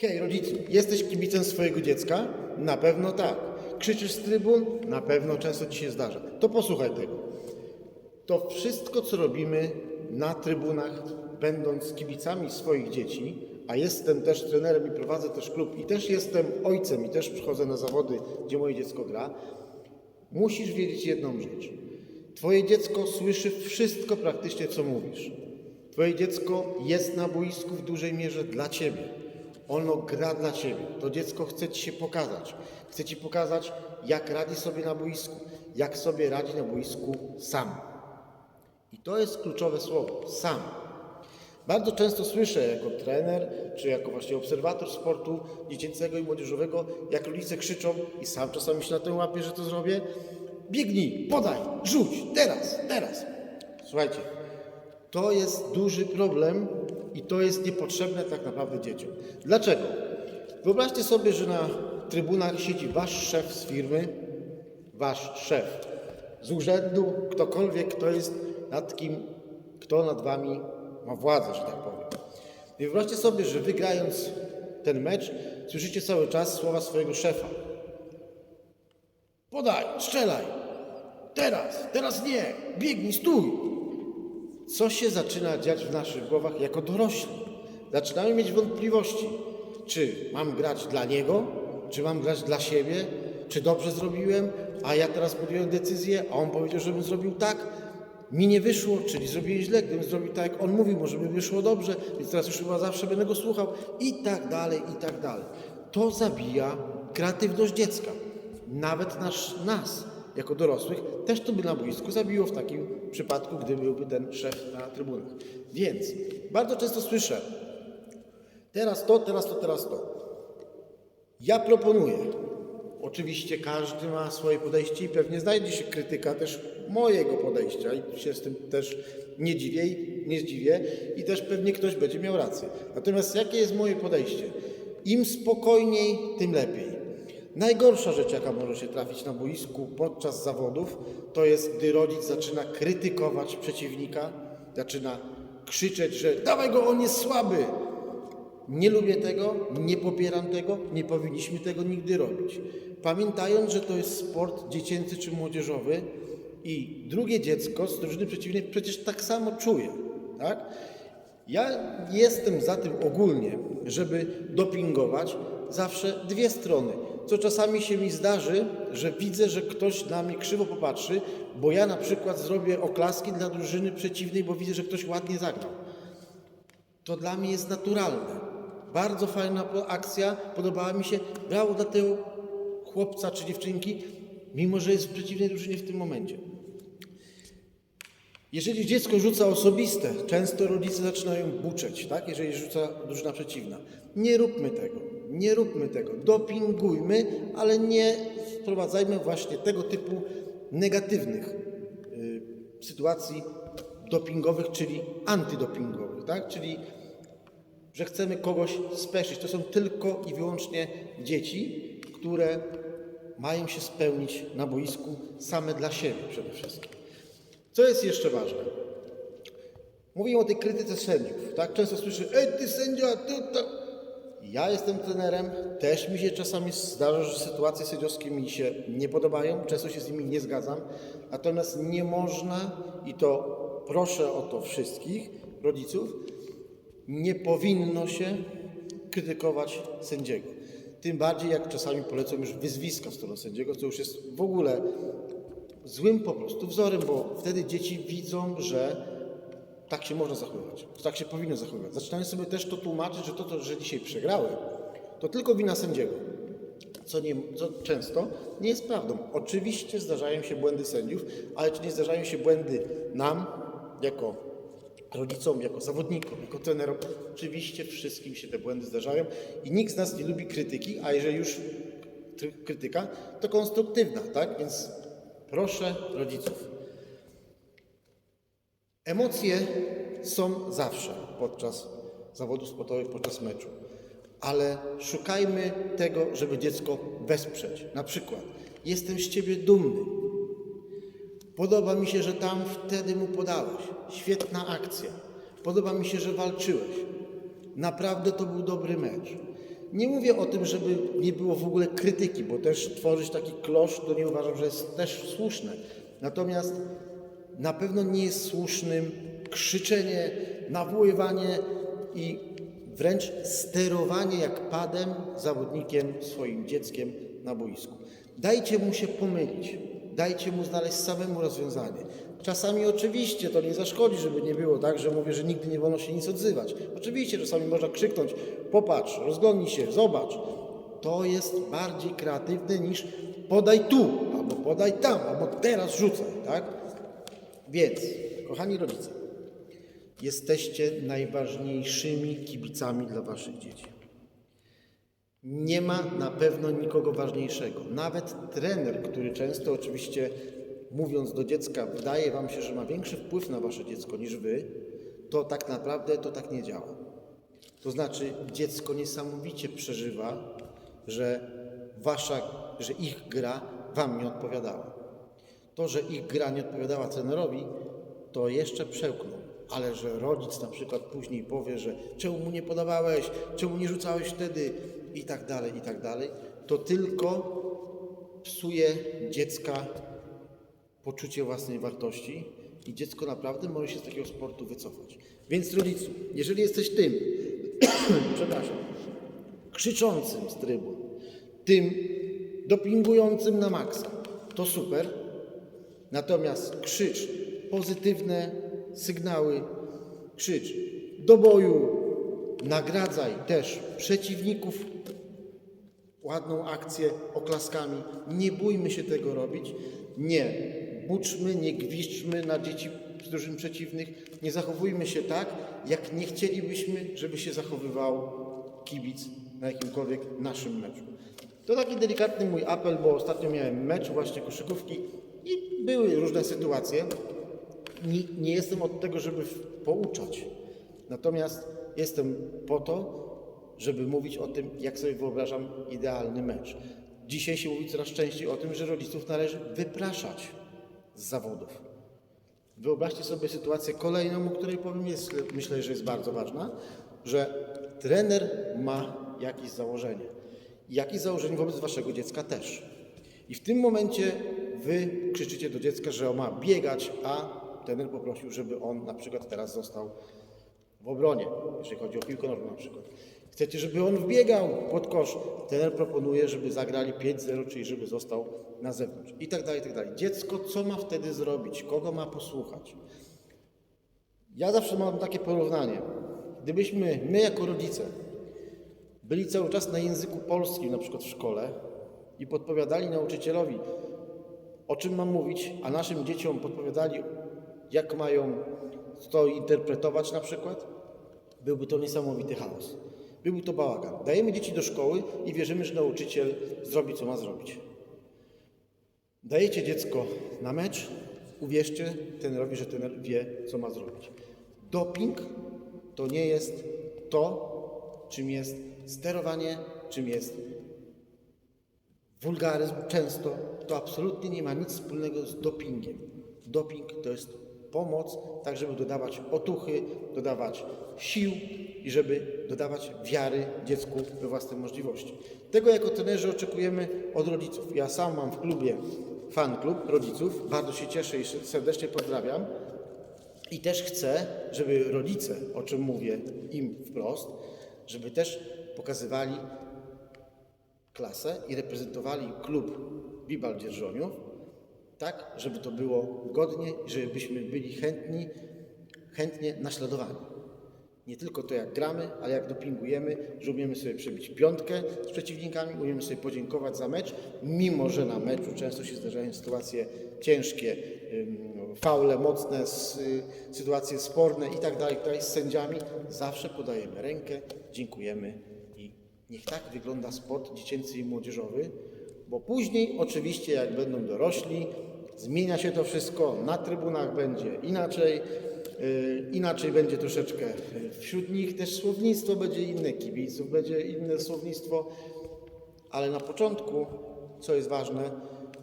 Hej, rodzicu, jesteś kibicem swojego dziecka? Na pewno tak. Krzyczysz z trybun? Na pewno często ci się zdarza. To posłuchaj tego. To wszystko, co robimy na trybunach, będąc kibicami swoich dzieci, a jestem też trenerem i prowadzę też klub i też jestem ojcem i też przychodzę na zawody, gdzie moje dziecko gra, musisz wiedzieć jedną rzecz. Twoje dziecko słyszy wszystko praktycznie, co mówisz. Twoje dziecko jest na boisku w dużej mierze dla Ciebie. Ono gra dla Ciebie. To dziecko chce Ci się pokazać. Chce Ci pokazać, jak radzi sobie na boisku, jak sobie radzi na boisku sam. I to jest kluczowe słowo sam. Bardzo często słyszę jako trener, czy jako właśnie obserwator sportu dziecięcego i młodzieżowego, jak rodzice krzyczą i sam czasami się na tym łapię, że to zrobię. Biegnij, podaj, rzuć, teraz, teraz. Słuchajcie, to jest duży problem i to jest niepotrzebne tak naprawdę dzieciom. Dlaczego? Wyobraźcie sobie, że na trybunach siedzi wasz szef z firmy, wasz szef z urzędu, ktokolwiek, kto jest nad kim, kto nad wami ma władzę, że tak powiem. I wyobraźcie sobie, że wygrając ten mecz, słyszycie cały czas słowa swojego szefa. Podaj, strzelaj, teraz, teraz nie, biegnij, stój. Co się zaczyna dziać w naszych głowach jako dorośli? Zaczynamy mieć wątpliwości, czy mam grać dla niego, czy mam grać dla siebie, czy dobrze zrobiłem, a ja teraz podjąłem decyzję, a on powiedział, żebym zrobił tak. Mi nie wyszło, czyli zrobiłem źle, gdybym zrobił tak, jak on mówił, może by wyszło dobrze, więc teraz już chyba zawsze będę go słuchał i tak dalej, i tak dalej. To zabija kreatywność dziecka. Nawet nasz, nas, jako dorosłych, też to by na boisku zabiło w takim przypadku, gdy byłby ten szef na trybunach. Więc bardzo często słyszę, teraz to, teraz to, teraz to. Ja proponuję, oczywiście każdy ma swoje podejście i pewnie znajdzie się krytyka też mojego podejścia i się z tym też nie dziwię, nie zdziwię i też pewnie ktoś będzie miał rację. Natomiast jakie jest moje podejście? Im spokojniej, tym lepiej. Najgorsza rzecz, jaka może się trafić na boisku podczas zawodów, to jest, gdy rodzic zaczyna krytykować przeciwnika, zaczyna krzyczeć, że dawaj go, on jest słaby. Nie lubię tego, nie popieram tego, nie powinniśmy tego nigdy robić. Pamiętając, że to jest sport dziecięcy czy młodzieżowy i drugie dziecko z drużyny przeciwnej przecież tak samo czuje. Tak? Ja jestem za tym ogólnie, żeby dopingować zawsze dwie strony. Co czasami się mi zdarzy, że widzę, że ktoś na mnie krzywo popatrzy, bo ja na przykład zrobię oklaski dla drużyny przeciwnej, bo widzę, że ktoś ładnie zagrał to dla mnie jest naturalne. Bardzo fajna akcja, podobała mi się. Brało dla tego chłopca czy dziewczynki, mimo że jest w przeciwnej drużynie w tym momencie. Jeżeli dziecko rzuca osobiste, często rodzice zaczynają buczeć, tak? jeżeli rzuca drużyna przeciwna. Nie róbmy tego, nie róbmy tego. Dopingujmy, ale nie wprowadzajmy właśnie tego typu negatywnych y, sytuacji dopingowych, czyli antydopingowych, tak? czyli że chcemy kogoś speszyć. To są tylko i wyłącznie dzieci, które mają się spełnić na boisku same dla siebie przede wszystkim. Co jest jeszcze ważne? Mówię o tej krytyce sędziów. Tak często słyszę, ej ty sędzia, ty to... Ja jestem trenerem, też mi się czasami zdarza, że sytuacje sędziowskie mi się nie podobają, często się z nimi nie zgadzam. Natomiast nie można, i to proszę o to wszystkich rodziców, nie powinno się krytykować sędziego. Tym bardziej jak czasami polecą już wyzwiska w stronę sędziego, co już jest w ogóle złym po prostu wzorem, bo wtedy dzieci widzą, że tak się można zachowywać, tak się powinno zachowywać. Zaczynają sobie też to tłumaczyć, że to, to że dzisiaj przegrały, to tylko wina sędziego. Co, nie, co często nie jest prawdą. Oczywiście zdarzają się błędy sędziów, ale czy nie zdarzają się błędy nam, jako rodzicom, jako zawodnikom, jako trenerom? Oczywiście wszystkim się te błędy zdarzają i nikt z nas nie lubi krytyki, a jeżeli już krytyka, to konstruktywna, tak? Więc proszę rodziców, Emocje są zawsze podczas zawodów sportowych, podczas meczu, ale szukajmy tego, żeby dziecko wesprzeć. Na przykład, jestem z ciebie dumny. Podoba mi się, że tam wtedy mu podałeś. Świetna akcja. Podoba mi się, że walczyłeś. Naprawdę to był dobry mecz. Nie mówię o tym, żeby nie było w ogóle krytyki, bo też tworzyć taki klosz to nie uważam, że jest też słuszne. Natomiast na pewno nie jest słusznym krzyczenie, nawoływanie i wręcz sterowanie jak padem zawodnikiem, swoim dzieckiem na boisku. Dajcie mu się pomylić, dajcie mu znaleźć samemu rozwiązanie. Czasami oczywiście to nie zaszkodzi, żeby nie było tak, że mówię, że nigdy nie wolno się nic odzywać. Oczywiście czasami można krzyknąć, popatrz, rozglądnij się, zobacz. To jest bardziej kreatywne niż podaj tu, albo podaj tam, albo teraz rzucaj, tak? Więc, kochani rodzice, jesteście najważniejszymi kibicami dla waszych dzieci. Nie ma na pewno nikogo ważniejszego. Nawet trener, który często oczywiście mówiąc do dziecka, wydaje wam się, że ma większy wpływ na wasze dziecko niż wy, to tak naprawdę to tak nie działa. To znaczy dziecko niesamowicie przeżywa, że wasza, że ich gra wam nie odpowiadała. To, że ich gra nie odpowiadała trenerowi, to jeszcze przełkną. Ale że rodzic na przykład później powie, że czemu mu nie podawałeś, czemu nie rzucałeś wtedy i tak dalej, i tak dalej, to tylko psuje dziecka poczucie własnej wartości i dziecko naprawdę może się z takiego sportu wycofać. Więc rodzicu, jeżeli jesteś tym, przepraszam, krzyczącym z trybun, tym dopingującym na maksa, to super. Natomiast krzycz pozytywne sygnały, krzycz do boju, nagradzaj też przeciwników ładną akcję oklaskami. Nie bójmy się tego robić. Nie buczmy, nie gwizdźmy na dzieci z drużyn przeciwnych. Nie zachowujmy się tak, jak nie chcielibyśmy, żeby się zachowywał kibic na jakimkolwiek naszym meczu. To taki delikatny mój apel, bo ostatnio miałem mecz właśnie koszykówki i były różne sytuacje. Nie, nie jestem od tego, żeby pouczać. Natomiast jestem po to, żeby mówić o tym, jak sobie wyobrażam idealny mecz. Dzisiaj się mówi coraz częściej o tym, że rodziców należy wypraszać z zawodów. Wyobraźcie sobie sytuację kolejną, o której powiem, jest, myślę, że jest bardzo ważna, że trener ma jakieś założenie. Jakieś założenie wobec waszego dziecka też. I w tym momencie wy krzyczycie do dziecka, że ma biegać, a trener poprosił, żeby on na przykład teraz został w obronie, jeżeli chodzi o piłkę nożną na przykład. Chcecie, żeby on wbiegał pod kosz. Trener proponuje, żeby zagrali 5-0, czyli żeby został na zewnątrz. I tak dalej, i tak dalej. Dziecko co ma wtedy zrobić? Kogo ma posłuchać? Ja zawsze mam takie porównanie. Gdybyśmy, my jako rodzice, byli cały czas na języku polskim, na przykład w szkole i podpowiadali nauczycielowi, o czym mam mówić, a naszym dzieciom podpowiadali, jak mają to interpretować na przykład, byłby to niesamowity chaos. Byłby to bałagan. Dajemy dzieci do szkoły i wierzymy, że nauczyciel zrobi, co ma zrobić. Dajecie dziecko na mecz, uwierzcie trenerowi, że trener wie, co ma zrobić. Doping to nie jest to, czym jest sterowanie, czym jest wulgaryzm często, to absolutnie nie ma nic wspólnego z dopingiem. Doping to jest pomoc, tak żeby dodawać otuchy, dodawać sił i żeby dodawać wiary dziecku we własne możliwości. Tego jako trenerzy oczekujemy od rodziców. Ja sam mam w klubie fan klub rodziców, bardzo się cieszę i serdecznie pozdrawiam. I też chcę, żeby rodzice, o czym mówię im wprost, żeby też pokazywali klasę i reprezentowali klub Bibal Dzierżoniów, tak, żeby to było godnie i żebyśmy byli chętni, chętnie naśladowani. Nie tylko to, jak gramy, ale jak dopingujemy, że umiemy sobie przebić piątkę z przeciwnikami, umiemy sobie podziękować za mecz, mimo że na meczu często się zdarzają sytuacje ciężkie, faule mocne, sytuacje sporne i tak dalej, z sędziami, zawsze podajemy rękę, dziękujemy niech tak wygląda sport dziecięcy i młodzieżowy, bo później oczywiście jak będą dorośli, zmienia się to wszystko, na trybunach będzie inaczej, yy, inaczej będzie troszeczkę yy, wśród nich też słownictwo będzie inne, kibiców będzie inne słownictwo, ale na początku, co jest ważne,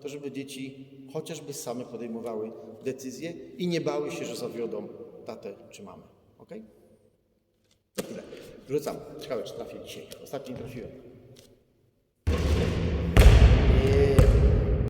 to żeby dzieci chociażby same podejmowały decyzje i nie bały się, że zawiodą tatę czy mamę. Ok? Tyle. Rzucam. Ciekawe, czy trafię dzisiaj. Ostatni trafiłem.